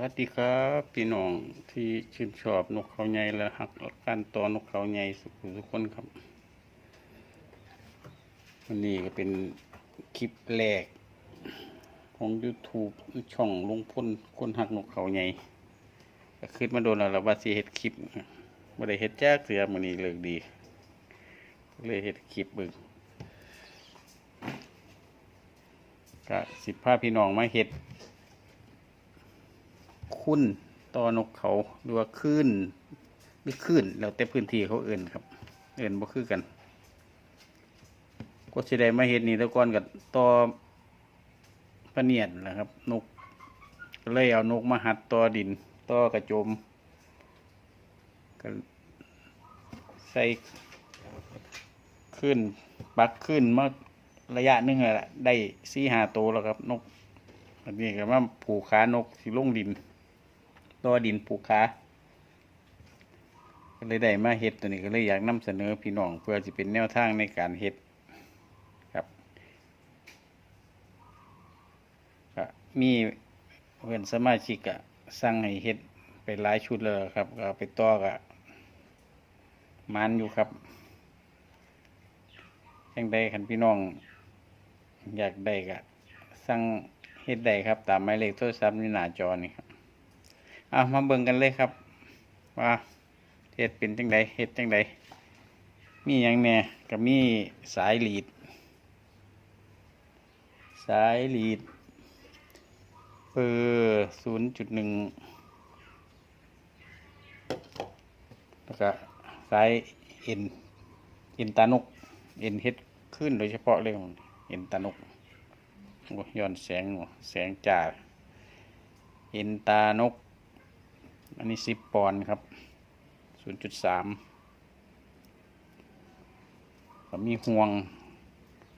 วัสดีครับพี่น้องที่ชื่นชอบนกเขาใหญ่และหักการต่อนกเขาใหญ่สุขทุกคนครับ วันนี้ก็เป็นคลิปแรก ของ YouTube ช่องลุงพลคนหักนกเขาใหญ่ก็ขึ้นมาโดนแล้วว่าสิเฮ็ดคลิปบ่ได้เฮ็ดแจ้กเสือมื้อนี้เลิกดี เลยเฮ็ดคลิปเบิ่งก็สิพาพี่น้องมาเฮ็ด คุ้นตอนกเขาหรือว่าขึ้นหรือขึ้นแล้วแต่พื้นที่เขาเอื่นครับ เอื่นบ่คือกัน ก็สิได้มาเห็นนี่ตะกอนกับตอพเนียดนะครับ นกเลยเอานกมาหัดตอดินตอกระโจมก็ใส่ขึ้นปักขึ้นมาระยะนึงแล้วล่ะได้สี่หาโตแล้วครับ นกอันนี้ก็มาผูกขานกสิลงดิน ตัวดินปลูกขาก็เลยได้มาเฮ็ดตัวนี้ก็เลยอยากนำเสนอพี่น้องเพื่อจะเป็นแนวทางในการเฮ็ดครับก็มีเพื่อนสมาชิกอะสั่งให้เฮ็ดไปหลายชุดเลยครับก็ไปต่อกะมันอยู่ครับยังได้คันพี่น้อง อยากได้ก็สั่งเฮ็ดได้ครับ ตามหมายเลขโทรศัพท์ในหน้าจอนี่ครับ เอามาเบิ่งกันเลยครับ ว่าเฮ็ดเป็นจังไดเฮ็ดจังไดมีหยังแหน่ก็มีสายหลีด สายหลีดเบอร์ศูนย์จุดหนึ่งแล้วก็สายเอ็นเอ็นตานกเอ็นเฮ็ดขึ้นโดยเฉพาะเลยเอ็นตานกย้อนแสงแสงจ้าเอ็นตานก อันนี้สิบปอนด์ครับศูนย์จุดสามมีห่วง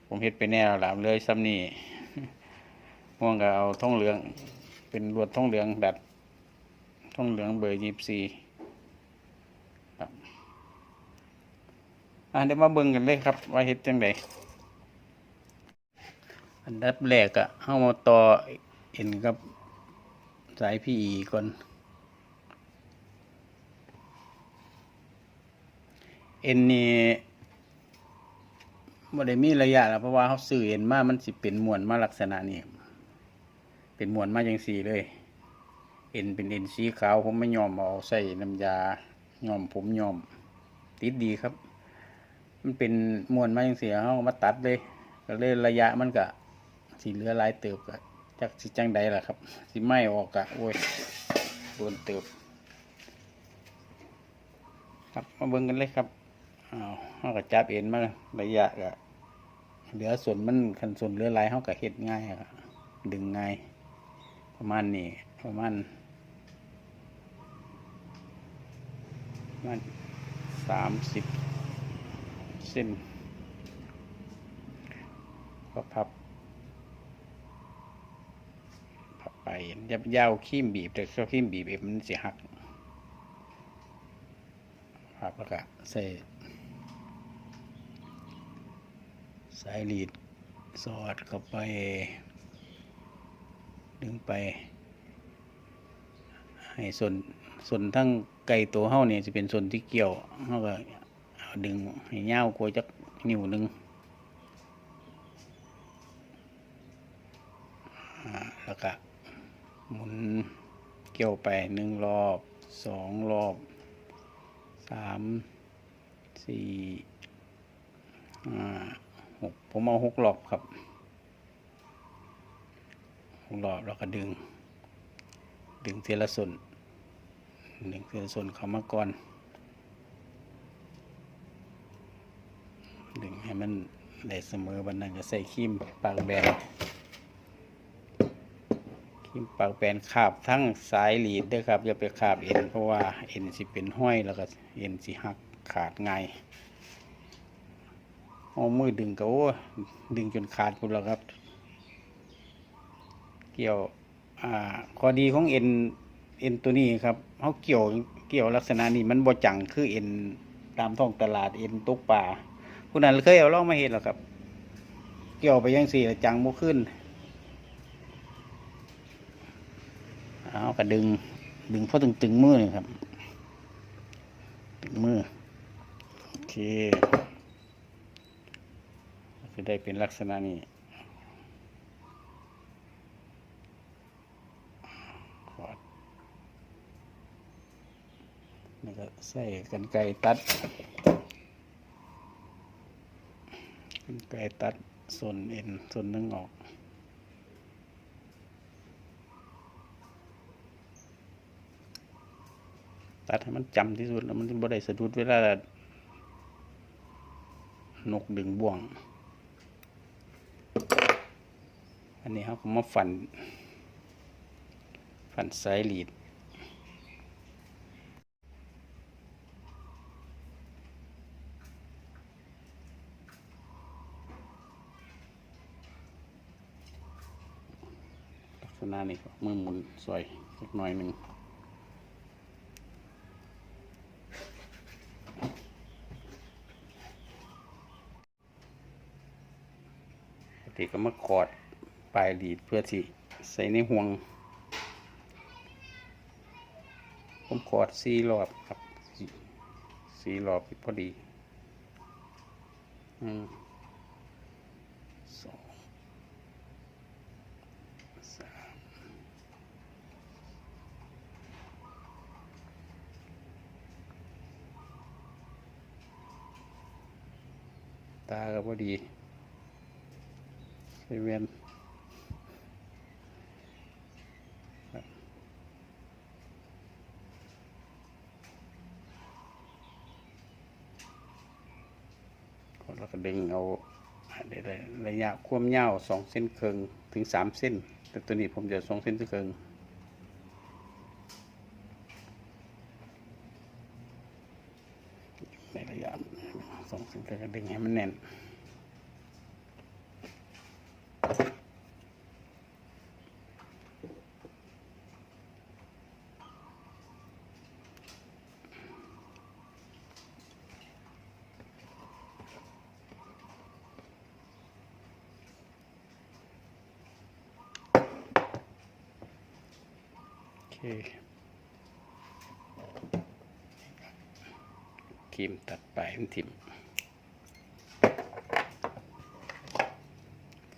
ผมเฮ็ดไปแน่แล้วล่ะเลยซ้ำนี่ห่วงก็เอาท่องเหลือง เป็นลวดท่องเหลืองดัดท่องเหลืองเบอร์ยี่สี่ครับอะเดี๋ยวมาเบิ่งกันเลยครับ ว่าเฮ็ดจังไดอันดับแรกอะเข้ามาต่อเอ็นกับสายพี่อีก่อน เอ็นนี่บ่ได้มีระยะแล้วเพราะว่าเขาซื้อเอ็นมามันสิเป็นมวนมาลักษณะนี้เป็นมวนมาจังสี่เลย เอ็นเป็นเอ็นสีขาวผมไม่ยอมเอาใส่น้ำยายอมผมยอม ติดดีครับ มันเป็นมวนมาจังสีเขามาตัดเลย ก็เลยระยะมันก็สีเหลือหลายเติบก็จักสิจังใดล่ะครับสิไหม่ออกกะโอ้ยโดนเติบ ครับมาเบิ่งกันเลยครับ อ้าวเขาก็จับเอ็นมาระยะก็เหลือส่วนมันคันส่วนเหลือลายเขาก็เฮ็ดง่ายอะครับดึงง่าย ประมาณนี้ประมาณประมาณสามสิบเส้นก็พับพับไปยับยาวขีมบีบแต่ก็ขีมบีบเอ็มมันเสิหักครับแล้วก็ใส่ สายลีดสอดเข้าไป ดึงไป ให้ส่วนส่วนทั้งไก่ตัวเฮาเนี่ยจะเป็นส่วนที่เกี่ยวเฮาก็เอาดึงให้ยาวกว่าจักนิ้วหนึงอ่าแล้วก็หมุนเกี่ยวไปหนึ่งรอบสองรอบสามสี่ห้า หกผมเอาหกรอบครับหกรอบแล้วก็ดึง ดึงเทละส่วนดึงเทละส่วนเข้ามาก่อน ดึงให้มันได้เสมอบันนั้นก็ใส่ครีมปากแบนครีมปากแบนขาบทั้งสายหลีดด้วยครับอย่าไปขาบเอ็นเพราะว่าเอ็นสิเป็นห้อยแล้วก็เอ็นสิหักขาดง่าย เอามือดึงก็โอ้ดึงจนขาดพุ่นแล้วครับ เกี่ยว อ่าข้อดีของเอ็นเอ็นตัวนี้ครับเขาเกี่ยวเกี่ยวลักษณะนี้มันบ่จังคือเอ็นตามท้องตลาดเอ็นตกป่าผู้นั้นเคยเอาล่องมาเห็นหรอครับ เกี่ยวไปยังสี่จังบ่ขึ้นเอากระดึง ดึงเพราะตึงตึงมือนี่ครับ ตึงมือ โอเค จะได้เป็นลักษณะนี้ ขอดแล้วก็ใส่กันไกตัด กันไกตัดส่วนเอ็นส่วนนึงออกตัดให้มันจำที่สุดแล้วมันจะบ่ได้สะดุดเวลานกดึงบ่วง อันนี้เขาก็มาฝัน ฝันสายหลีด ลักษณะนี้มือหมุนสวยสักหน่อยหนึ่งปกติก็มากอด ปลายหลีดเพื่อที่ใส่ในห่วง ผมกอดสี่รอบครับสี่สี่รอบพอดีหนึ่งสองสามตาก็พอดีเซเว่นครับก็เราก็ดึงเอาเดี๋ยวได้ระยะ ความยาวสองเส้นครึ่งถึงสามเส้น แต่ตัวนี้ผมจะสองเส้นครึ่งในระยะสองเส้นครึ่งก็ดึงให้มันแน่น โอเครีมตัดไปมันทิม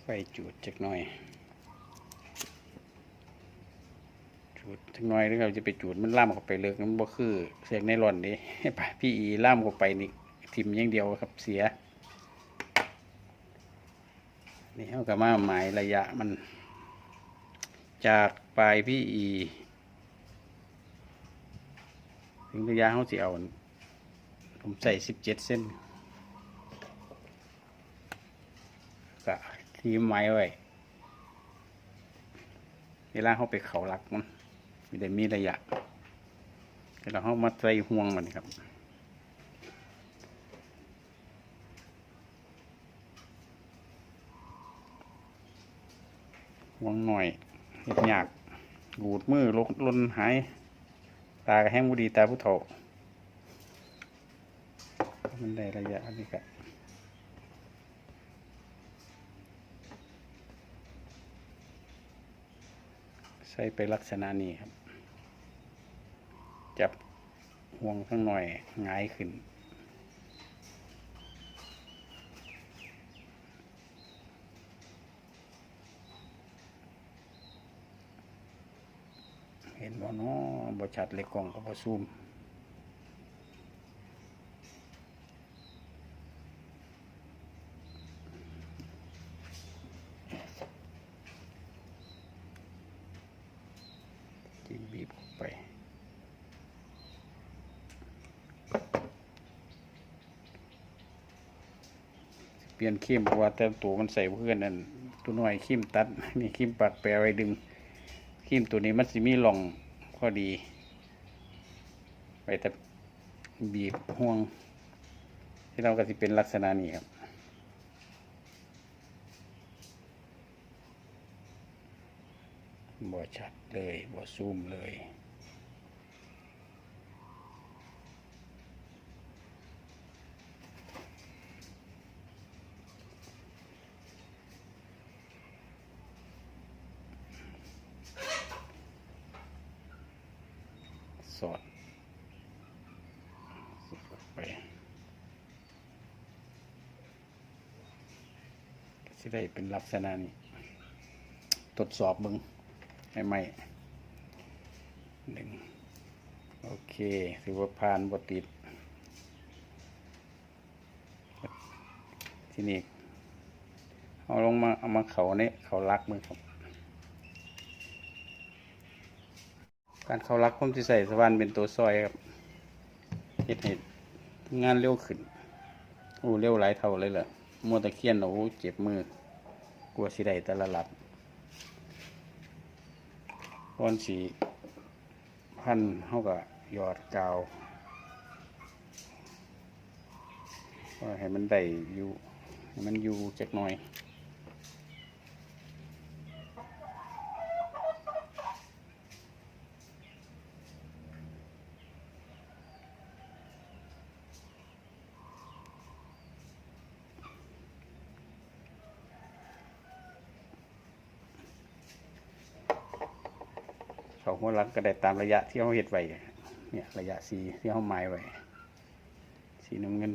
ไฟจูดจักหน่อย จูดจักหน่อยแล้วเราจะไปจูดมันล่ามเข้าไปเลิกมันบ่คือเสียงในร่อนดิไปพี่อีล่ามเข้าไปนี่ทิมอย่างเดียวครับเสีย นี่เขากับมาหมายระยะมัน จากปลายพี่อี ถึงระยะเขาจะเอาผมใส่สิบเจ็ดเส้นกะทีไม้ไว้เวลาเขาไปเขาลักมันมีได้มีระยะเวลาเขามาใส่ห่วงมันครับห่วงหน่อยเห็ดยากบูดมือลกลนหาย ตากระแห้งบุดีตาผู้เฒ่ามันได้ระยะอันนี้ก็ใส่ไปลักษณะนี้ครับ จับห่วงข้างหน่อยหงายขึ้นเห็นบ่เนาะ บ่ชัดเลยกล้องก็บ่ซูมจิ้มบีบไปเปลี่ยนครีมเพราะว่าแต่ตัวมันใส่เพื่อนนั่นตัวหน้อยครีมตัดนี่ครีมปักแปรไว้ดึงครีมตัวนี้มันสิมีหล่อง พอดีไปแต่บีบห่วง ที่เราก็สิเป็นลักษณะนี้ครับบ่ชัดเลยบ่ซูมเลย สอดสอดไปก็สิได้เป็นลักษณะนี้ทดสอบเบึงให้ไหมหนึ่งโอเคถือว่าผ่านบติด ที่นี้เอาลงมาเอามาเขาเนี่ยเขารักมือครับ การเขารักผมที่ใส่สว่านเป็นตัวซอยครับเฮ็ดให้งานเร็วขึ้นโอ้เร็วหลายเท่าเลยเหรอมัวแตะเคียนโอ้เจ็บมือกลัวสิได้แต่ละหลับก้อนสีพันเท่ากับหยอดกาวให้มันได้อยู่ให้มันอยู่จักหน่อย เขาหัวหลังก็ได้ตามระยะที่เขาเห็ดไว้เนี่ยระยะสีที่เขาหมายไว้สีน้ำเงิน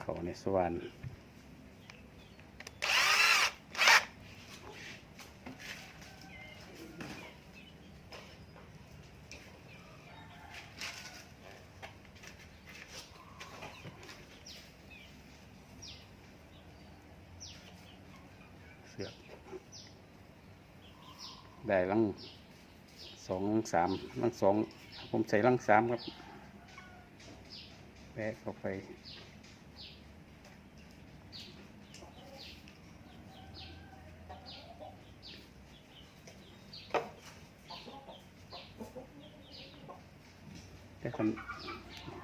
เขาในสวรรค์ ได้ลังสองสามลังสองผมใส่ลังสามครับแบกเข้าไปแต่คน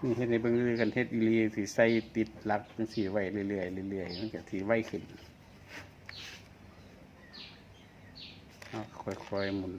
นี่เฮ็ดในเบื้องเรื่อยกันเฮ็ดอีหลีสีใส่ติดหลักจังสีไว้เรื่อยๆเรื่อยๆมันก็สีไว้ขึ้น เอา ค่อยๆหมุน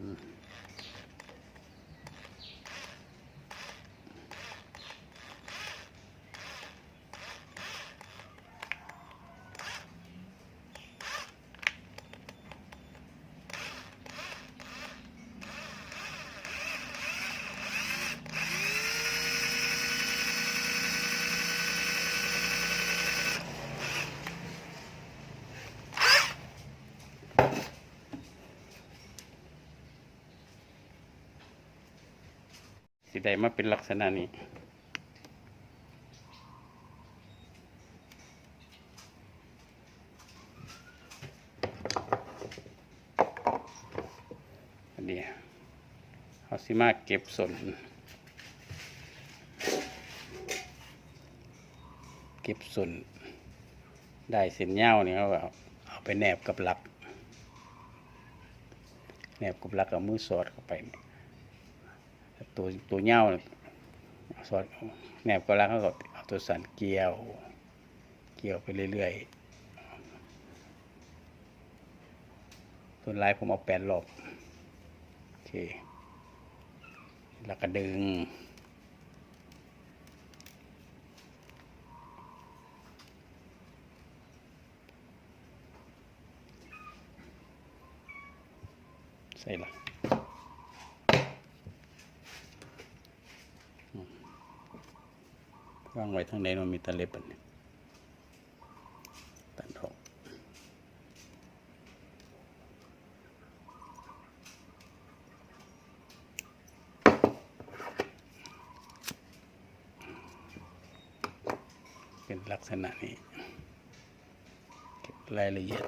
ได้มาเป็นลักษณะนี้อันนี้เอาสิมาเก็บส่วนเก็บส่วนได้เส้นเงาเนี่ยเขาเอาเอาไปแนบกับหลัก แนบกับหลักเอามือสอดเข้าไป ตัวตัวเงาเนี่ยสอดแนบก็แล้วเขาก็เอาตัวสันเกลียว เกี่ยวไปเรื่อยๆส่วนลายผมเอาแปดรอบโอเคแล้วก็ดึงใส่ละ วางไว้ทางใดมันมีตะเล็บอันนี้ตัดออกเป็นลักษณะนี้เก็บรายละเอียด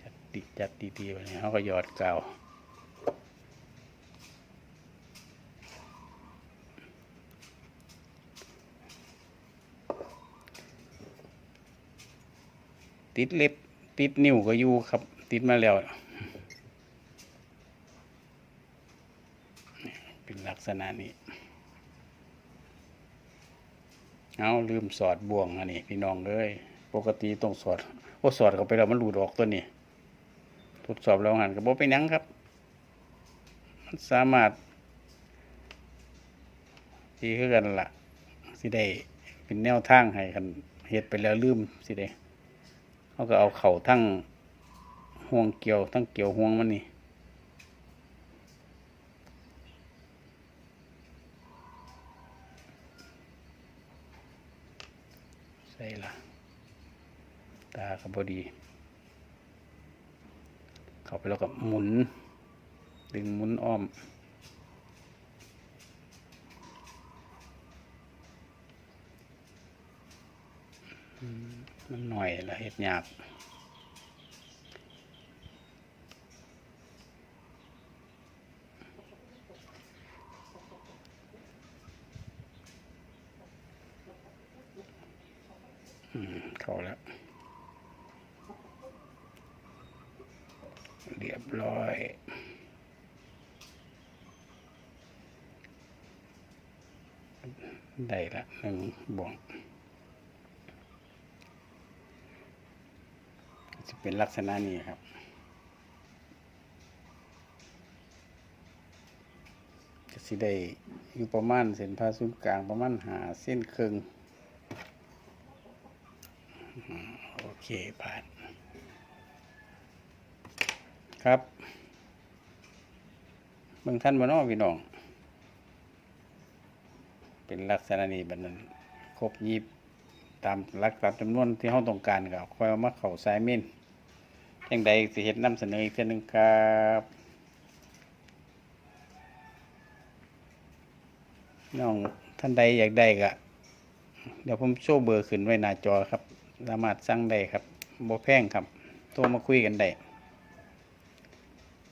จัดดีจัดดีๆไปเนี่ยเขาก็หยอดกาว ติดเล็บติดนิ้วก็อยู่ครับ ติดมาแล้ว เป็นลักษณะนี้ เอาลืมสอดบ่วงอันนี้พี่น้องเอ้ยปกติต้องสอดโอ้สอดเข้าไปแล้วมันหลุดออกตัวนี้ทดสอบแล้วหันก็บ่เป็นหยังครับ มันสามารถที่คือกันล่ะสิได้เป็นแนวทางให้กันเฮ็ดไปแล้วลืมสิได้ เขาก็เอาเข่าทั้งห่วงเกี่ยวทั้งเกี่ยวห่วงมันนี่ใส่ละตาก็บดี เข้าไปแล้วก็หมุน ดึงหมุนอ้อม มันหน่ละเฮ็ดหยากอืมเข้าแล้ว เรียบร้อยได้ละหนึ่งบ่วง จะ เป็นลักษณะนี้ครับจะสิได้อยู่ประมาณเส้นผ่าศูนย์กลางประมาณหาเส้นครึ่งอืมโอเคผ่าน ครับเบิ่งท่านบ่เน้อพี่น้อง เป็นลักษณะนี้บัดนั้นครบยีบตามลักตามจำนวนที่เราต้องการก็ค่อยเอามาเข้าสายเม่น จังใดสิเฮ็ดนำเสนออีกเทื่อหนึ่งครับน้องท่านใดอยากได้ก็เดี๋ยวผมโชว์เบอร์ขึ้นไว้หน้าจอครับสามารถสั่งได้ครับบ่แพงครับโทรมาคุยกันได้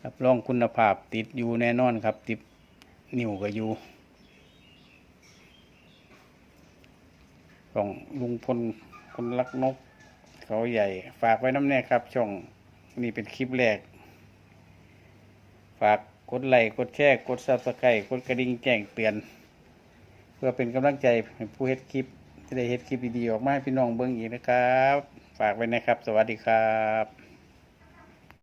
รับรองคุณภาพติดอยู่แน่นอนครับ ติดนิ้วก็อยู่ของลุงพลคนรักนก เขาใหญ่ฝากไว้น้ำแน่ครับ ช่อง นี่เป็นคลิปแรก ฝากกดไลค์กดแชร์กดซับสไครต์กดกระดิ่งแจ้งเตือน เพื่อเป็นกำลังใจให้ผู้เฮ็ดคลิปจะได้เฮ็ดคลิปดีๆออกมาให้พี่น้องเบิ่งอีกนะครับ ฝากไว้นะครับ สวัสดีครับ